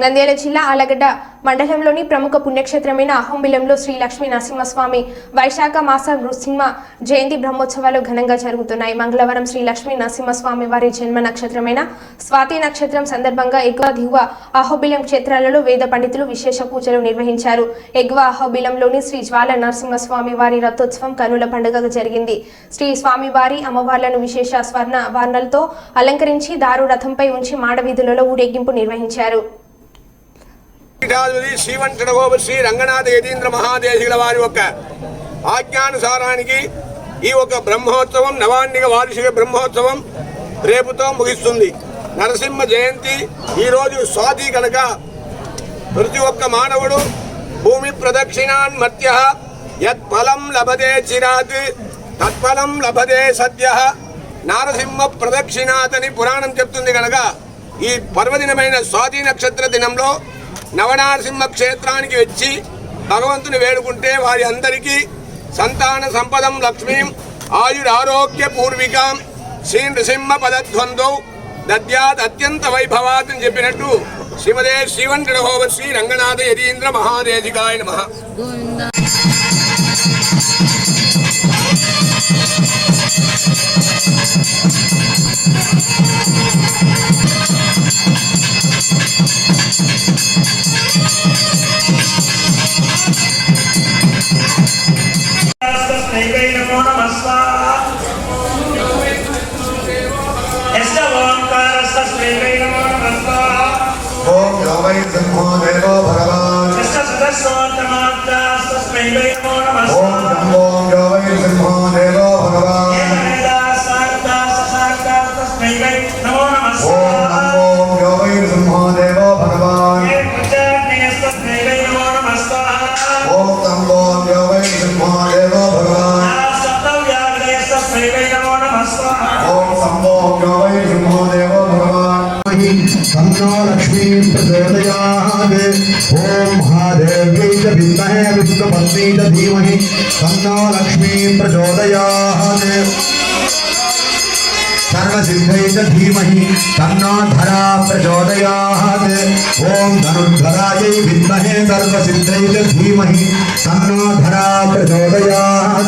నంద్యాల జిల్లా ఆలగడ్డ మండలంలోని ప్రముఖ పుణ్యక్షేత్రమైన అహోబిలంలో శ్రీ లక్ష్మీ నరసింహస్వామి వైశాఖ మాస నృసింహ జయంతి బ్రహ్మోత్సవాలు ఘనంగా జరుగుతున్నాయి. మంగళవారం శ్రీ లక్ష్మీ నరసింహస్వామి వారి జన్మ నక్షత్రమైన స్వాతి నక్షత్రం సందర్భంగా ఎగువ దిగువ అహోబిలం క్షేత్రాలలో వేద పండితులు విశేష పూజలు నిర్వహించారు. ఎగువ అహోబిలంలోని శ్రీ జ్వాల నరసింహస్వామి వారి రథోత్సవం కనుల పండుగ జరిగింది. శ్రీ స్వామివారి అమ్మవార్లను విశేష స్వర్ణ వర్ణలతో అలంకరించి దారు రథంపై ఉంచి మాడవీధులలో ఊరేగింపు నిర్వహించారు. పీఠాధిపతి శ్రీవంటనగోప శ్రీ రంగనాథ యతీంద్ర మహాదేశికుల వారి యొక్క ఆజ్ఞానుసారానికి ఈ ఒక బ్రహ్మోత్సవం నవాన్నిక వార్షిక బ్రహ్మోత్సవం రేపుతో ముగిస్తుంది. నరసింహ జయంతి ఈరోజు స్వాతి కనుక ప్రతి ఒక్క మానవుడు భూమి ప్రదక్షిణాన్ మర్త్య యత్ఫలం లభదే చిరాత్ తత్ఫలం లభదే సద్య నారసింహ ప్రదక్షిణాత్ అని పురాణం చెప్తుంది కనుక ఈ పర్వదినమైన స్వాతి నక్షత్ర దినంలో నవనారసింహ క్షేత్రానికి వచ్చి భగవంతుని వేడుకుంటే వారి అందరికీ సంతాన సంపదం లక్ష్మీం ఆయురారోగ్య పూర్వికాం శ్రీ నృసింహ పదధ్వందో దద్యాత్ అత్యంత వైభవాత్ అని చెప్పినట్టు శివదే శ్రీవంఠోవ శ్రీ రంగనాథ యదీంద్ర మహాదేజికాయ నమ. గోవింద. నైవై నమో నమస్వా ఎస్త ఓంకారస్త శ్రీవై నమో భగవాన్. नमो नमः स्वाहा ॐ नमो यो वै सिंहो देवो भगवान् तन्नो लक्ष्मी प्रचोदयात् ॐ महादेव्यै च विद्महे विष्णुपत्नी च धीमहि तन्नो लक्ष्मी प्रचोदयात् धीमहि धीमहि तन्नो धरा प्रचोदयात्